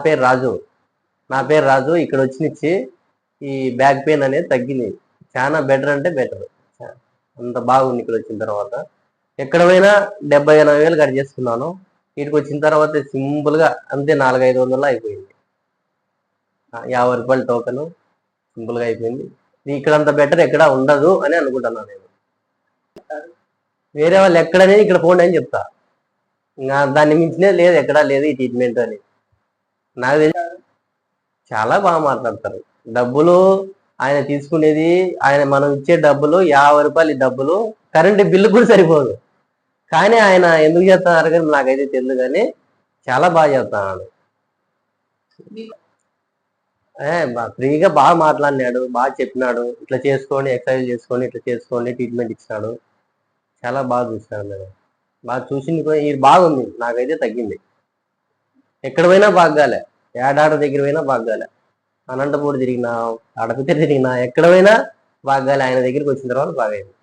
నా పేరు రాజు. నా పేరు రాజు. ఇక్కడ వచ్చినిచ్చి ఈ బ్యాక్ పెయిన్ అనేది తగ్గింది చాలా బెటర్ అంటే బెటర్ అంత బాగుంది ఇక్కడ వచ్చిన తర్వాత. ఎక్కడ పోయినా డెబ్బై ఎనభై వేలు కట్ చేసుకున్నాను. ఇక్కడికి వచ్చిన తర్వాత సింపుల్గా అంతే నాలుగైదు వందలు అయిపోయింది. యాభై రూపాయల టోకెన్ సింపుల్గా అయిపోయింది. ఇక్కడ అంత బెటర్ ఎక్కడ ఉండదు అని అనుకుంటున్నాను నేను. వేరే వాళ్ళు ఎక్కడనే ఇక్కడ ఫోన్ అని చెప్తా. ఇంకా దాన్ని మించినే లేదు. ఎక్కడా లేదు ఈ ట్రీట్మెంట్ అని. నాకు తెలిసి చాలా బాగా మాట్లాడతారు. డబ్బులు ఆయన తీసుకునేది ఆయన మనం ఇచ్చే డబ్బులు యాభై రూపాయలు డబ్బులు కరెంటు బిల్లు కూడా సరిపోదు. కానీ ఆయన ఎందుకు చేస్తున్నారు కానీ నాకైతే తెలియదు కానీ చాలా బాగా చేస్తున్నాడు. ఏ బా- ఫ్రీగా బాగా మాట్లాడినాడు బాగా చెప్పినాడు. ఇట్లా చేసుకోండి ఎక్సర్సైజ్ చేసుకోండి ఇట్లా చేసుకోండి ట్రీట్మెంట్ ఇచ్చినాడు. చాలా బాగా చూసినాడు మేడం. బాగా చూసింది కూడా ఇది బాగుంది. నాకైతే తగ్గింది. ఎక్కడ పోయినా బాగాలే. ఏడాడ దగ్గర పోయినా బాగాలే. అనంతపూర్ తిరిగినా అడపితే తిరిగినా ఎక్కడ పోయినా బాగాలే. ఆయన దగ్గరికి వచ్చిన తర్వాత బాగైంది